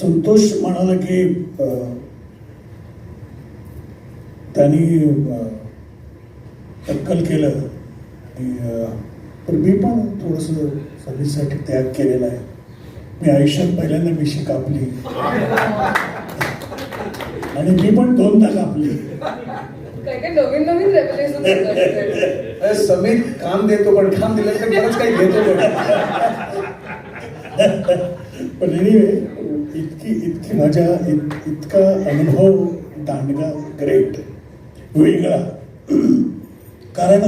संतोष म्हणाला की त्यांनी टक्कल केलं. तर मी पण थोडंसं सर्व्हिससाठी त्याग केलेला आहे. मी आयुष्यात पहिल्यांदा मिशी कापली. आणि मी पण दोनदा कापली. काय काय नवीन नवीन समीर काम देतो पण काम दिलं तर बरंच काही घेतो. पण पण एनिवे इतकी इतकी मजा इत, इतका अनुभव दांडगा ग्रेट वेगळा. कारण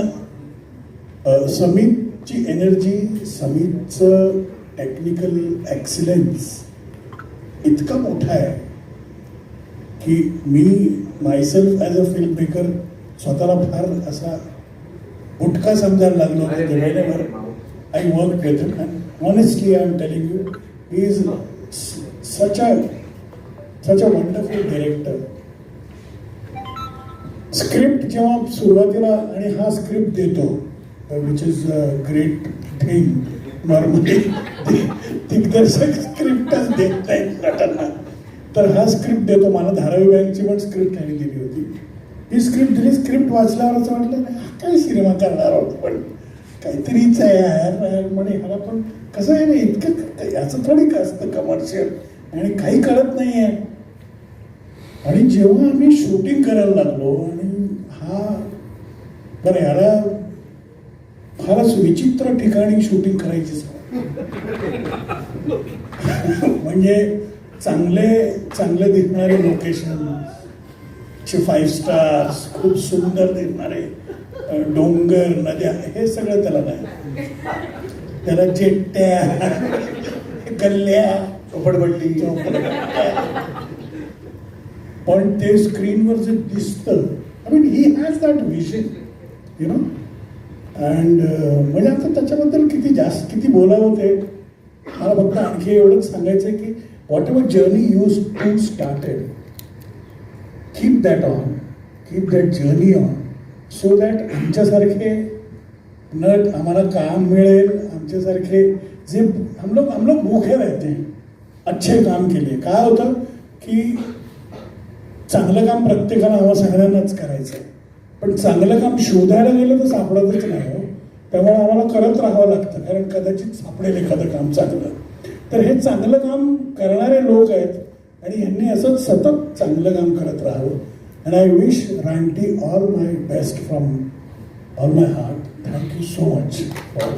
समितची एनर्जी समितचं टेक्निकल एक्सिलन्स इतका मोठा आहे की मी myself as a film maker स्वतःला फार असा बुटका समजायला लागलो होतो नाही, नाही, whenever माऊ. I worked with him, and honestly, I'm telling such a such a wonderful director. Script जेव्हा सुरुवातीला आणि हा स्क्रिप्ट देतो which is a great thing normally दिग्दर्शक स्क्रिप्टच देत नाही नटांना. तर हा स्क्रिप्ट देतो मला धारावी बँकची पण स्क्रिप्ट त्यांनी दिली होती. ही स्क्रिप्ट दिली स्क्रिप्ट वाचल्यावर असं वाटलं काय सिनेमा करणार आहोत पण काहीतरीच आहे यार. म्हणे ह्याला पण कसं आहे ना इतकं याचं थोडी का असतं कमर्शियल आणि काही कळत नाही आहे आणि जेव्हा आम्ही शूटिंग करायला लागलो आणि हा बरं याला फारच विचित्र ठिकाणी शूटिंग करायची म्हणजे चांगले चांगले दिसणारे लोकेशन चे फाईव्ह स्टार्स खूप सुंदर दिसणारे डोंगर नद्या हे सगळं त्याला नाही. त्याला चेट्ट्या गल्ल्या झोपडपट्टी पण ते स्क्रीनवर जे दिसतं I mean he has that vision you know and म्हणजे आता त्याच्याबद्दल किती जास्त किती बोलावं ते? मला फक्त आणखी एवढंच सांगायचं आहे की whatever journey use to started keep that on keep that journey on so that आमच्यासारखे नट आम्हाला काम मिळेल आमच्यासारखे जे हम लोग हम लोग भूखे रहते हैं अच्छे काम केले. काय होतं की चांगलं काम प्रत्येकाला हवं सगळ्यांनाच करायचं. आहे पण चांगलं काम शोधायला गेलं तर सापडतच नाही हो. त्यामुळे आम्हाला करत राहावं लागतं. कारण कदाचित सापडेल एखादं काम चांगलं. तर हे चांगलं काम करणारे लोक आहेत आणि यांनी असंच सतत चांगलं काम करत राहावं. अँड आय विश रानटी all my best from all my heart thank you so much for